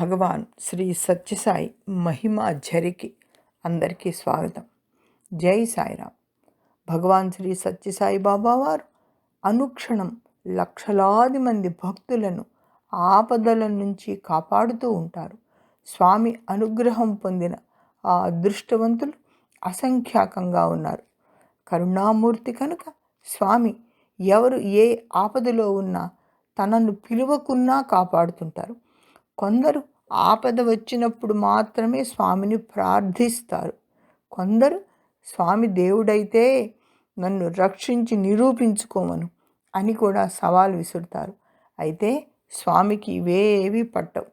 భగవాన్ శ్రీ సత్యసాయి మహిమా ఝరికి అందరికీ స్వాగతం. జై సాయిరామ్. భగవాన్ శ్రీ సత్యసాయి బాబా వారు అనుక్షణం లక్షలాది మంది భక్తులను ఆపదల నుంచి కాపాడుతూ ఉంటారు. స్వామి అనుగ్రహం పొందిన ఆ అదృష్టవంతులు అసంఖ్యాకంగా ఉన్నారు. కరుణామూర్తి కనుక స్వామి ఎవరు ఏ ఆపదలో ఉన్నా తనను పిలువకున్నా కాపాడుతుంటారు. కొందరు ఆపద వచ్చినప్పుడు మాత్రమే స్వామిని ప్రార్థిస్తారు. కొందరు స్వామి దేవుడైతే నన్ను రక్షించి నిరూపించుకోమను అని కూడా సవాల్ విసురుతారు. అయితే స్వామికి ఇవేవి పట్టవు.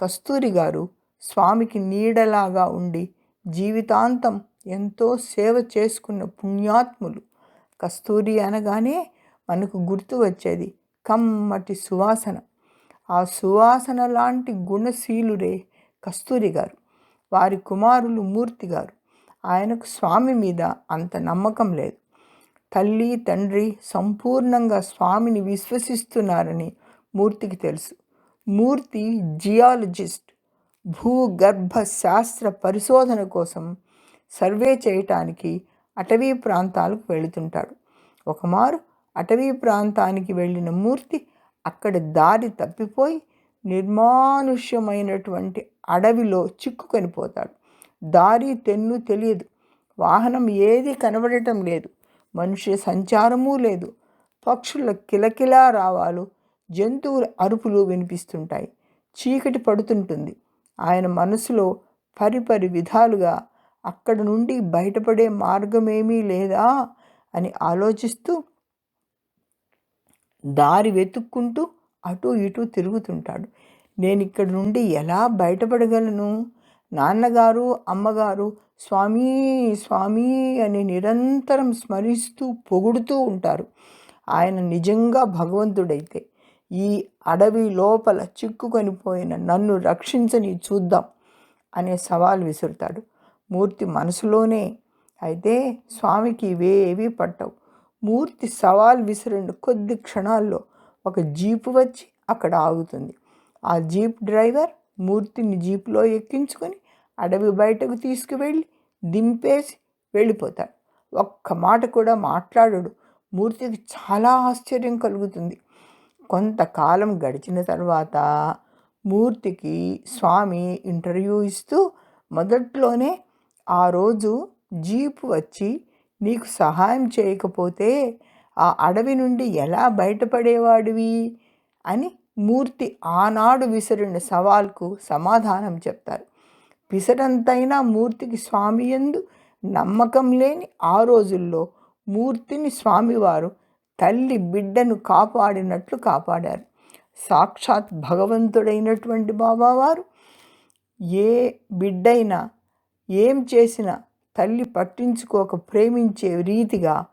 కస్తూరి గారు స్వామికి నీడలాగా ఉండి జీవితాంతం ఎంతో సేవ చేసుకున్న పుణ్యాత్ములు. కస్తూరి అనగానే మనకు గుర్తు వచ్చేది కమ్మటి సువాసన. ఆ సువాసన లాంటి గుణశీలురే కస్తూరి గారు. వారి కుమారులు మూర్తి గారు. ఆయనకు స్వామి మీద అంత నమ్మకం లేదు. తల్లి తండ్రి సంపూర్ణంగా స్వామిని విశ్వసిస్తున్నారని మూర్తికి తెలుసు. మూర్తి జియాలజిస్ట్. భూగర్భ శాస్త్ర పరిశోధన కోసం సర్వే చేయటానికి అటవీ ప్రాంతాలకు వెళుతుంటాడు. ఒకమారు అటవీ ప్రాంతానికి వెళ్ళిన మూర్తి అక్కడ దారి తప్పిపోయి నిర్మానుష్యమైనటువంటి అడవిలో చిక్కుకొని పోతాడు. దారి తెన్ను తెలియదు. వాహనం ఏది కనబడటం లేదు. మనుష్య సంచారము లేదు. పక్షుల కిలకిలా రావాలు జంతువుల అరుపులు వినిపిస్తుంటాయి. చీకటి పడుతుంటుంది. ఆయన మనసులో పరిపరి విధాలుగా అక్కడ నుండి బయటపడే మార్గమేమీ లేదా అని ఆలోచిస్తూ దారి వెతుక్కుంటూ అటు ఇటు తిరుగుతుంటాడు. నేను ఇక్కడి నుండి ఎలా బయటపడగలను? నాన్నగారు అమ్మగారు స్వామి స్వామి అని నిరంతరం స్మరిస్తూ పొగుడుతూ ఉంటారు. ఆయన నిజంగా భగవంతుడైతే ఈ అడవి లోపల చిక్కుకొని పోయిన నన్ను రక్షించని చూద్దాం అనే సవాల్ విసురుతాడు. మూర్తి మనసులోనే అయితే స్వామికి ఇవేవి పట్టవు. మూర్తి సవాల్ విసిరిన కొద్ది క్షణాల్లో ఒక జీపు వచ్చి అక్కడ ఆగుతుంది. ఆ జీప్ డ్రైవర్ మూర్తిని జీప్లో ఎక్కించుకొని అడవి బయటకు తీసుకువెళ్ళి దింపేసి వెళ్ళిపోతాడు. ఒక్క మాట కూడా మాట్లాడడు. మూర్తికి చాలా ఆశ్చర్యం కలుగుతుంది. కొంతకాలం గడిచిన తర్వాత మూర్తికి స్వామి ఇంటర్వ్యూ ఇస్తూ మొదట్లోనే ఆ రోజు జీపు వచ్చి నీకు సహాయం చేయకపోతే ఆ అడవి నుండి ఎలా బయటపడేవాడివి? అని మూర్తి ఆనాడు విసిరిన సవాల్కు సమాధానం చెప్తారు. పిసరంతైనా మూర్తికి స్వామి ఎందు నమ్మకం లేని ఆ రోజుల్లో మూర్తిని స్వామివారు తల్లి బిడ్డను కాపాడినట్లు కాపాడారు. సాక్షాత్ భగవంతుడైనటువంటి బాబావారు ఏ బిడ్డైనా ఏం చేసినా తల్లి పట్టించుకోక ప్రేమించే రీతిగా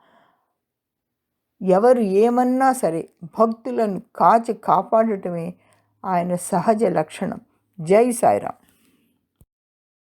ఎవరు ఏమన్నా సరే భక్తులను కాచి కాపాడటమే ఆయన సహజ లక్షణం. జై సాయిరామ్.